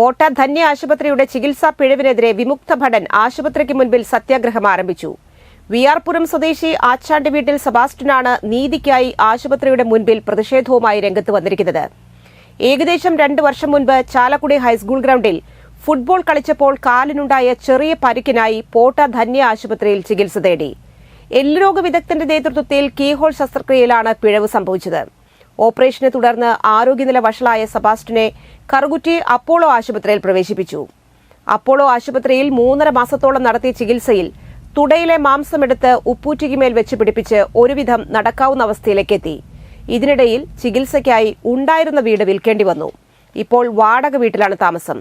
പോട്ട ധന്യ ആശുപത്രിയുടെ ചികിത്സാ പിഴവിനെതിരെ വിമുക്ത ഭടൻ ആശുപത്രിക്ക് മുൻപിൽ സത്യാഗ്രഹം ആരംഭിച്ചു. വിയാർപുരം സ്വദേശി ആച്ചാണ്ട് വീട്ടിൽ സെബാസ്റ്റ്യനാണ് നീതിക്കായി ആശുപത്രിയുടെ മുൻപിൽ പ്രതിഷേധവുമായി രംഗത്ത് വന്നിരിക്കുന്നത്. ഏകദേശം രണ്ട് വർഷം മുൻപ് ചാലക്കുടി ഹൈസ്കൂൾ ഗ്രൌണ്ടിൽ ഫുട്ബോൾ കളിച്ചപ്പോൾ കാലിനുണ്ടായ ചെറിയ പരിക്കിനായി പോട്ട ധന്യ ആശുപത്രിയിൽ ചികിത്സ തേടി. എല്ലുരോഗ വിദഗ്ധന്റെ നേതൃത്വത്തിൽ കീഹോൾ ശസ്ത്രക്രിയയിലാണ് പിഴവ് സംഭവിച്ചത്. ഓപ്പറേഷനെ തുടർന്ന് ആരോഗ്യനില വഷളായ സെബാസ്റ്റിനെ കറുകുറ്റി അപ്പോളോ ആശുപത്രിയിൽ പ്രവേശിപ്പിച്ചു. അപ്പോളോ ആശുപത്രിയിൽ മൂന്നര മാസത്തോളം നടത്തിയ ചികിത്സയിൽ തുടയിലെ മാംസമെടുത്ത് ഉപ്പൂറ്റിക്കുമേൽ വെച്ച് പിടിപ്പിച്ച് ഒരുവിധം നടക്കാവുന്ന അവസ്ഥയിലേക്കെത്തി. ഇതിനിടയിൽ ചികിത്സയ്ക്കായി ഉണ്ടായിരുന്ന വീട് വിൽക്കേണ്ടി വന്നു. ഇപ്പോൾ വാടക വീട്ടിലാണ് താമസം.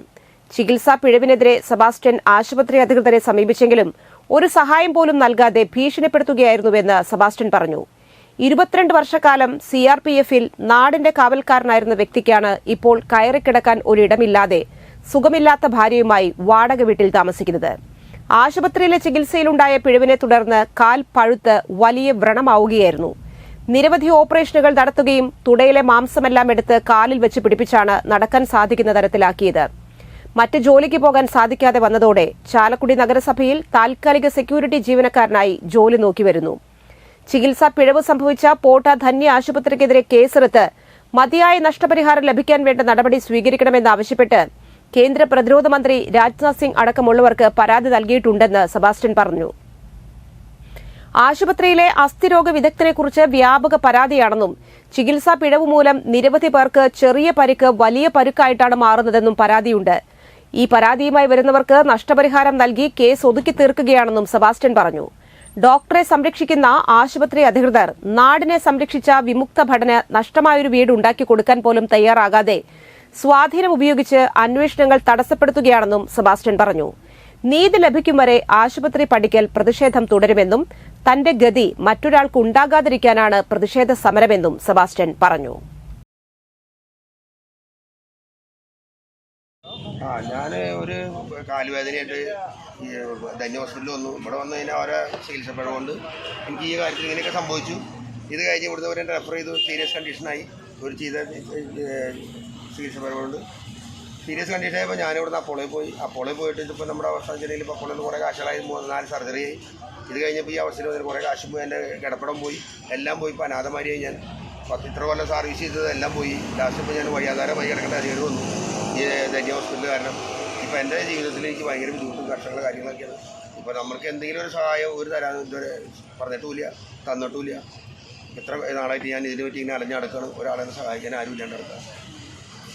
ചികിത്സാ പിഴവിനെതിരെ സെബാസ്റ്റ്യൻ ആശുപത്രി അധികൃതരെ സമീപിച്ചെങ്കിലും ഒരു സഹായം പോലും നൽകാതെ ഭീഷണിപ്പെടുത്തുകയായിരുന്നുവെന്ന് സെബാസ്റ്റ്യൻ പറഞ്ഞു. ഇരുപത്തിരണ്ട് വർഷക്കാലം സി ആർ പി എഫിൽ നാടിന്റെ കാവൽക്കാരനായിരുന്ന വ്യക്തിക്കാണ് ഇപ്പോൾ കയറിക്കിടക്കാൻ ഒരിടമില്ലാതെ സുഖമില്ലാത്ത ഭാര്യയുമായി വാടക വീട്ടിൽ താമസിക്കുന്നത്. ആശുപത്രിയിലെ ചികിത്സയിലുണ്ടായ പിഴവിനെ തുടർന്ന് കാൽ പഴുത്ത് വലിയ വ്രണമാവുകയായിരുന്നു. നിരവധി ഓപ്പറേഷനുകൾ നടത്തുകയും തുടയിലെ മാംസമെല്ലാം എടുത്ത് കാലിൽ വെച്ച് പിടിപ്പിച്ചാണ് നടക്കാൻ സാധിക്കുന്ന തരത്തിലാക്കിയത്. മറ്റ് ജോലിക്ക് പോകാൻ സാധിക്കാതെ വന്നതോടെ ചാലക്കുടി നഗരസഭയിൽ താൽക്കാലിക സെക്യൂരിറ്റി ജീവനക്കാരനായി ജോലി നോക്കിവരുന്നു. ചികിത്സാ പിഴവ് സംഭവിച്ച പോട്ട ധന്യ ആശുപത്രിക്കെതിരെ കേസെടുത്ത് മതിയായ നഷ്ടപരിഹാരം ലഭിക്കാൻ വേണ്ട നടപടി സ്വീകരിക്കണമെന്നാവശ്യപ്പെട്ട് കേന്ദ്ര പ്രതിരോധ മന്ത്രി രാജ്നാഥ് സിംഗ് അടക്കമുള്ളവർക്ക് പരാതി നൽകിയിട്ടുണ്ടെന്ന് സെബാസ്റ്റ്യൻ പറഞ്ഞു. ആശുപത്രിയിലെ അസ്ഥിരോഗ വിദഗ്ധനെക്കുറിച്ച് വ്യാപക പരാതിയാണെന്നും ചികിത്സാ പിഴവ് മൂലം നിരവധി പേർക്ക് ചെറിയ പരിക്ക് വലിയ പരുക്കായിട്ടാണ് മാറുന്നതെന്നും പരാതിയുണ്ട്. ഈ പരാതിയുമായി വരുന്നവർക്ക് നഷ്ടപരിഹാരം നൽകി കേസ് ഒതുക്കി തീർക്കുകയാണെന്നും സെബാസ്റ്റ്യൻ പറഞ്ഞു. ഡോക്ടറെ സംരക്ഷിക്കുന്ന ആശുപത്രി അധികൃതർ നാടിനെ സംരക്ഷിച്ച വിമുക്ത ഭടന് നഷ്ടമായൊരു വീട് ഉണ്ടാക്കി കൊടുക്കാൻ പോലും തയ്യാറാകാതെ സ്വാധീനം ഉപയോഗിച്ച് അന്വേഷണങ്ങൾ തടസ്സപ്പെടുത്തുകയാണെന്നും സെബാസ്റ്റ്യൻ പറഞ്ഞു. നീതി ലഭിക്കും വരെ ആശുപത്രി പഠിക്കൽ പ്രതിഷേധം തുടരുമെന്നും തന്റെ ഗതി മറ്റൊരാൾക്ക് ഉണ്ടാകാതിരിക്കാനാണ് പ്രതിഷേധ സമരമെന്നും സെബാസ്റ്റ്യൻ പറഞ്ഞു. ആ ഞാൻ ഒരു കാലുവേദനയായിട്ട് ഈ ധന്യ ഹോസ്പിറ്റലിൽ വന്നു. ഇവിടെ വന്നു കഴിഞ്ഞാൽ അവരെ ചികിത്സപ്പെടുകൊണ്ട് എനിക്ക് ഈ കാര്യത്തിൽ ഇങ്ങനെയൊക്കെ സംഭവിച്ചു. ഇത് കഴിഞ്ഞ് ഇവിടുന്ന് അവരെ റെഫർ ചെയ്തു. സീരിയസ് കണ്ടീഷനായി ഒരു ചെയ്ത ചികിത്സപ്പെടുകൊണ്ട് സീരിയസ് കണ്ടീഷൻ ആയപ്പോൾ ഞാനിവിടുന്ന് അപ്പോളോയിൽ അപ്പോളയിൽ പോയി. അപ്പോളോയിൽ പോയിട്ട് ഇപ്പോൾ നമ്മുടെ അവസ്ഥ ജില്ലയിൽ ഇപ്പോൾ അപ്പോളിൽ നിന്ന് കുറേ കാശുകളായി. മൂന്ന് നാല് സർജറി ആയി. ഇത് കഴിഞ്ഞപ്പോൾ ഈ അവസ്ഥയിൽ വന്നിട്ട് കുറേ കാശും പോയി. എന്റെ കിടപ്പടം പോയി. എല്ലാം പോയി. ഇപ്പോൾ അനാഥമാരിയായി ഞാൻ പത്ത് ഇത്ര കൊല്ലം സർവീസ് ചെയ്തത് എല്ലാം പോയി. ലാസ്റ്റ് ഇപ്പോൾ ഞാൻ വഴിയാധാരമായി കിടക്കേണ്ട അധികം വന്നു. ധന്യ ഹോസ്പിറ്റൽ കാരണം ഇപ്പോൾ എന്റെ ജീവിതത്തിൽ എനിക്ക് ഭയങ്കര ബുദ്ധിമുട്ടും കഷ്ടങ്ങളും കാര്യങ്ങളൊക്കെയാണ്. ഇപ്പോൾ നമ്മൾക്ക് എന്തെങ്കിലും ഒരു സഹായം ഒരു തരാൻ ഇതുവരെ പറഞ്ഞിട്ടുമില്ല തന്നിട്ടുമില്ല. എത്ര നാളായിട്ട് ഞാൻ ഇതിനെ പറ്റി ഇങ്ങനെ അലഞ്ഞടക്കണം ഒരാളെ സഹായിക്കാൻ ആരും ഇല്ലാണ്ട് നടക്കുക